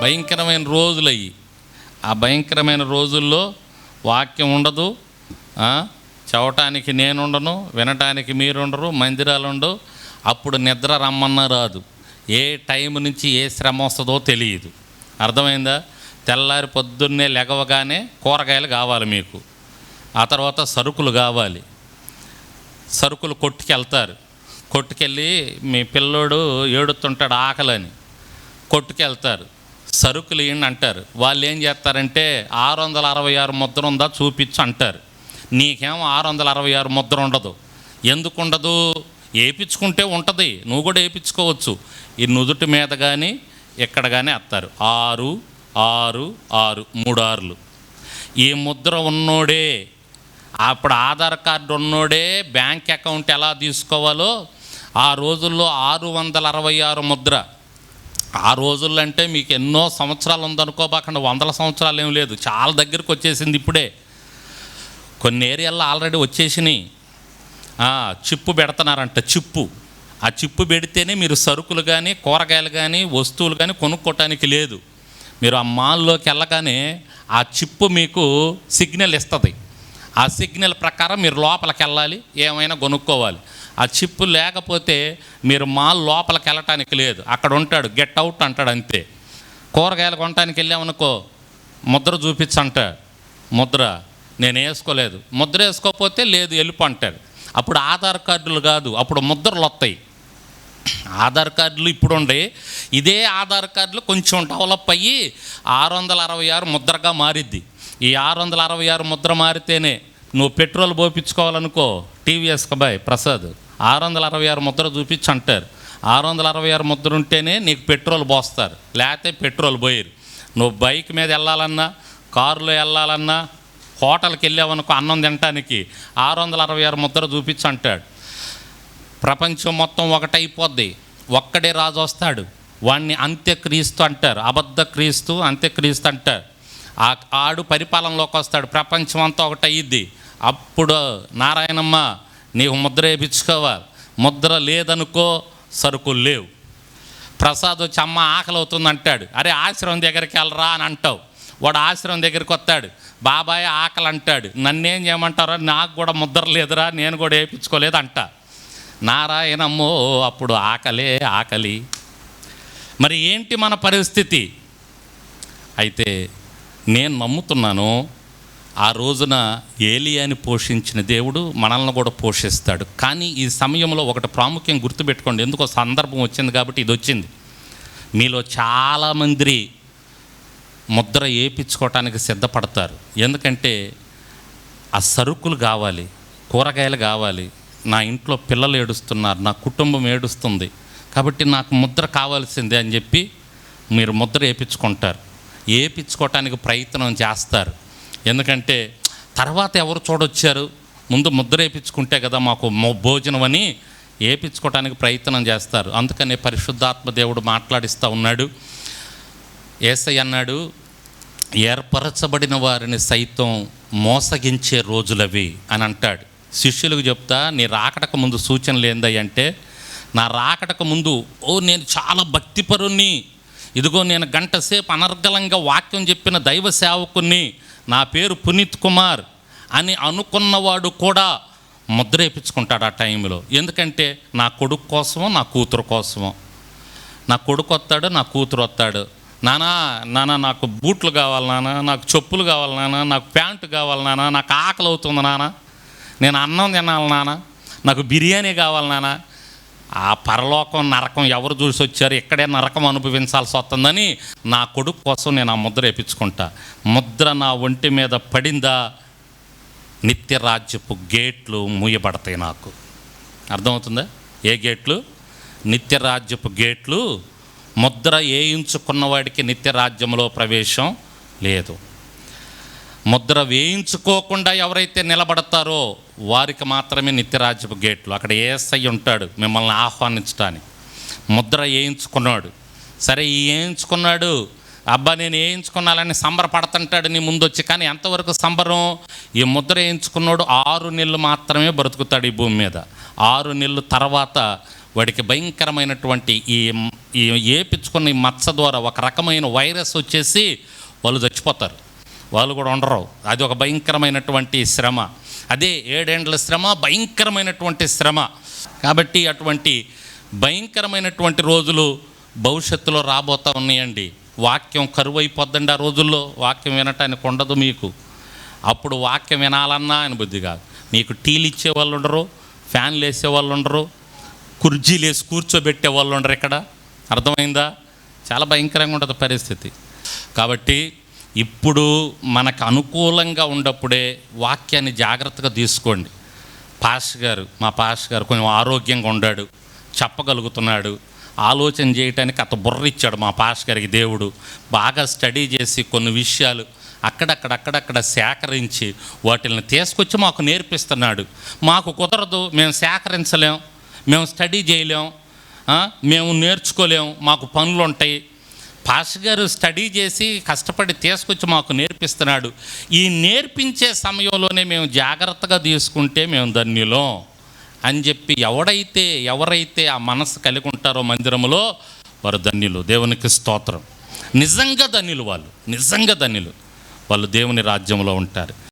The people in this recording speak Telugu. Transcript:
భయంకరమైన రోజులు అయ్యి ఆ భయంకరమైన రోజుల్లో వాక్యం ఉండదు. చవటానికి నేనుండను వినటానికి మీరుండరు మందిరాలు ఉండవు అప్పుడు నిద్ర రమ్మన్నా రాదు. ఏ టైం నుంచి ఏ శ్రమ వస్తుందో తెలియదు. అర్థమైందా? తెల్లారి పొద్దున్నే లెగవగానే కూరగాయలు కావాలి మీకు. ఆ తర్వాత సరుకులు కావాలి. సరుకులు కొట్టుకెళ్తారు. కొట్టుకెళ్ళి మీ పిల్లోడు ఏడుతుంటాడు ఆకలని. కొట్టుకెళ్తారు. సరుకులు ఇవ్వండి అంటారు. వాళ్ళు ఏం చేస్తారంటే ఆరు వందల అరవై ఆరు ముద్ర ఉందా చూపించు అంటారు. నీకేమో ఆరు వందల అరవై ఆరు ముద్ర ఉండదు. ఎందుకు ఉండదు వేయించుకుంటే ఉంటుంది. నువ్వు కూడా వేయించుకోవచ్చు ఈ నుదుటి మీద కానీ ఇక్కడ కానీ వస్తారు ఆరు ఆరు ఆరు మూడు ఆరులు ఈ ముద్ర ఉన్నోడే అప్పుడు ఆధార్ కార్డు ఉన్నోడే బ్యాంక్ అకౌంట్ ఎలా తీసుకోవాలో ఆ రోజుల్లో ఆరు వందల అరవై ఆరు ముద్ర. ఆ రోజుల్లో అంటే మీకు ఎన్నో సంవత్సరాలు ఉందనుకోబాకండి వందల సంవత్సరాలు ఏం లేదు. చాలా దగ్గరకు వచ్చేసింది ఇప్పుడే. కొన్ని ఏరియాల్లో ఆల్రెడీ వచ్చేసినాయి. చిప్పు పెడుతున్నారంట చిప్పు. ఆ చిప్పు పెడితేనే మీరు సరుకులు కానీ కూరగాయలు కానీ వస్తువులు కానీ కొనుక్కోవటానికి లేదు. మీరు ఆ మాల్లోకి వెళ్ళగానే ఆ చిప్పు మీకు సిగ్నల్ ఇస్తుంది. ఆ సిగ్నల్ ప్రకారం మీరు లోపలికి వెళ్ళాలి ఏమైనా కొనుక్కోవాలి. ఆ చిప్పు లేకపోతే మీరు మాల్ లోపలికి వెళ్ళటానికి లేదు. అక్కడ ఉంటాడు. గెట్ అవుట్ అంటాడు అంతే. కూరగాయలు కొనటానికి వెళ్ళామనుకో ముద్ర చూపించంటాడు ముద్ర నేను వేసుకోలేదు. ముద్ర వేసుకోకపోతే లేదు వెళ్ళిపో అంటాడు. అప్పుడు ఆధార్ కార్డులు కాదు అప్పుడు ముద్రలు వస్తాయి. ఆధార్ కార్డులు ఇప్పుడు ఉండే ఇదే ఆధార్ కార్డులు కొంచెం డెవలప్ అయ్యి ఆరు వందల అరవై ఆరు ముద్రగా మారిద్ది. ఈ ఆరు వందల అరవై ఆరు ముద్ర మారితేనే నువ్వు పెట్రోల్ పోపించుకోవాలనుకో టీవీఎస్ బాయ్ ప్రసాద్. ఆరు వందల అరవై ఆరు ముద్ర చూపించి అంటారు. ఆరు వందల అరవై ఆరు ముద్ర ఉంటేనే నీకు పెట్రోల్ పోస్తారు. లేకపోతే పెట్రోల్ పోయారు. నువ్వు బైక్ మీద వెళ్ళాలన్నా కారులో వెళ్ళాలన్నా హోటల్కి వెళ్ళావనుకో అన్నం తినటానికి ఆరు వందల అరవై ఆరు ముద్ర చూపించి అంటాడు. ప్రపంచం మొత్తం ఒకటైపోద్ది. ఒక్కడే రాజు వస్తాడు. వాడిని అంత్యక్రీస్తు అంటారు. అబద్ధ క్రీస్తు అంత్యక్రీస్తు అంటారు. ఆ ఆడు పరిపాలనలోకి వస్తాడు. ప్రపంచం అంతా ఒకటయ్యిద్ది. అప్పుడు నారాయణమ్మ నీవు ముద్ర వేయించుకోవాలి ముద్ర లేదనుకో సరుకులు లేవు. ప్రసాద్ వచ్చి అమ్మ ఆకలి అవుతుంది అంటాడు. అరే ఆశ్రమం దగ్గరికి వెళ్ళరా అని అంటావు. వాడు ఆశ్రమం దగ్గరికి వస్తాడు. బాబాయ్ ఆకలి అంటాడు. నన్నేం చేయమంటారా నాకు కూడా ముద్ర లేదురా నేను కూడా వేయించుకోలేదు అంట. నారాయణమ్మో అప్పుడు ఆకలే ఆకలి. మరి ఏంటి మన పరిస్థితి? అయితే నేను నమ్ముతున్నాను ఆ రోజున ఏలియాని పోషించిన దేవుడు మనల్ని కూడా పోషిస్తాడు. కానీ ఈ సమయంలో ఒకటి ప్రాముఖ్యం గుర్తుపెట్టుకోండి. ఎందుకో సందర్భం వచ్చింది కాబట్టి ఇది వచ్చింది. మీలో చాలామంది ముద్ర వేయించుకోవటానికి సిద్ధపడతారు. ఎందుకంటే ఆ సరుకులు కావాలి కూరగాయలు కావాలి నా ఇంట్లో పిల్లలు ఏడుస్తున్నారు నా కుటుంబం ఏడుస్తుంది కాబట్టి నాకు ముద్ర కావాల్సిందే అని చెప్పి మీరు ముద్ర వేయించుకుంటారు వేయించుకోవటానికి ప్రయత్నం చేస్తారు. ఎందుకంటే తర్వాత ఎవరు చూడొచ్చారు? ముందు ముద్ర వేయించుకుంటే కదా మాకు మొ- భోజనం అని వేయించుకోవటానికి ప్రయత్నం చేస్తారు. అందుకనే పరిశుద్ధాత్మ దేవుడు మాట్లాడిస్తూ ఉన్నాడు. ఏసై అన్నాడు ఏర్పరచబడిన వారిని సైతం మోసగించే రోజులవి అని అంటాడు. శిష్యులకు చెప్తా నీ రాకటకు ముందు సూచనలు ఏందయ్యంటే నా రాకటకు ముందు ఓ నేను చాలా భక్తిపరుణ్ణి. ఇదిగో నేను గంట సేపు అనర్గలంగా వాక్యం చెప్పిన దైవ సేవకుని నా పేరు పునీత్ కుమార్ అని అనుకున్నవాడు కూడా ముద్ర వేయించుకుంటాడు ఆ టైంలో. ఎందుకంటే నా కొడుకు కోసమో నా కూతురు కోసమో. నా కొడుకు వస్తాడు నా కూతురు వస్తాడు. నానా నాన్న నాకు బూట్లు కావాలి నాన్న నాకు చెప్పులు కావాలి నాన్న నాకు ప్యాంటు కావాలి నాన్న నాకు ఆకలి అవుతుంది నాన్న నేను అన్నం తినాలి నాన్న నాకు బిర్యానీ కావాలి నాన్న ఆ పరలోకం నరకం ఎవరు చూసి వచ్చారు ఇక్కడే నరకం అనుభవించాల్సి వస్తుందని నా కొడుకు కోసం నేను ఆ ముద్ర వేపించుకుంటా. ముద్ర నా ఒంటి మీద పడిందా? నిత్యరాజ్యపు గేట్లు మూయబడతాయి నాకు. అర్థమవుతుందా? ఏ గేట్లు? నిత్య రాజ్యపు గేట్లు. ముద్ర వేయించుకున్న వాడికి నిత్య రాజ్యంలో ప్రవేశం లేదు. ముద్ర వేయించుకోకుండా ఎవరైతే నిలబడతారో వారికి మాత్రమే నిత్యరాజ్యపు గేట్లు. అక్కడ ఏసై ఉంటాడు మిమ్మల్ని ఆహ్వానించడానికి ముద్ర వేయించుకున్నాడు. సరే ఈ వేయించుకున్నాడు. అబ్బా నేను వేయించుకున్నాలని సంబరపడుతుంటాడు నీ ముందు వచ్చి కానీ ఎంతవరకు సంబరం? ఈ ముద్ర వేయించుకున్నాడు ఆరు నెలలు మాత్రమే బ్రతుకుతాడు ఈ భూమి మీద. ఆరు నెలలు తర్వాత వాడికి భయంకరమైనటువంటి ఈ ఈ ఏపించుకున్న ఈ మచ్చ ద్వారా ఒక రకమైన వైరస్ వచ్చేసి వాళ్ళు చచ్చిపోతారు. వాళ్ళు కూడా ఉండరు. అది ఒక భయంకరమైనటువంటి శ్రమ. అదే ఏడేండ్ల శ్రమ భయంకరమైనటువంటి శ్రమ. కాబట్టి అటువంటి భయంకరమైనటువంటి రోజులు భవిష్యత్తులో రాబోతా ఉన్నాయండి. వాక్యం కరువు అయిపోద్దండి ఆ రోజుల్లో. వాక్యం వినటానికి ఉండదు మీకు. అప్పుడు వాక్యం వినాలన్నా అని బుద్ధి కాదు. మీకు టీలు ఇచ్చే వాళ్ళు ఉండరు ఫ్యాన్లు వేసే వాళ్ళు ఉండరు కుర్చీలు వేసి కూర్చోబెట్టే వాళ్ళు ఉండరు ఇక్కడ. అర్థమైందా? చాలా భయంకరంగా ఉంటుంది పరిస్థితి. కాబట్టి ఇప్పుడు మనకు అనుకూలంగా ఉన్నప్పుడే వాక్యాన్ని జాగ్రత్తగా తీసుకోండి. పాస్ గారు మా పాస్ గారు కొంచెం ఆరోగ్యంగా ఉన్నాడు చెప్పగలుగుతున్నాడు ఆలోచన చేయటానికి అత బుర్ర ఇచ్చాడు మా పాస్ గారికి దేవుడు బాగా స్టడీ చేసి కొన్ని విషయాలు అక్కడక్కడ అక్కడక్కడ సేకరించి వాటిని తీసుకొచ్చి మాకు నేర్పిస్తున్నాడు. మాకు కుదరదు మేము సేకరించలేం మేము స్టడీ చేయలేం మేము నేర్చుకోలేం మాకు పనులు ఉంటాయి పాస్ గారు స్టడీ చేసి కష్టపడి తీసుకొచ్చి మాకు నేర్పిస్తున్నాడు. ఈ నేర్పించే సమయంలోనే మేము జాగ్రత్తగా తీసుకుంటే మేము ధన్యులం అని చెప్పి ఎవడైతే ఎవరైతే ఆ మనసు కలిగి ఉంటారో మందిరంలో వారు ధన్యులు. దేవునికి స్తోత్రం. నిజంగా ధన్యులు వాళ్ళు. నిజంగా ధన్యులు. వాళ్ళు దేవుని రాజ్యంలో ఉంటారు.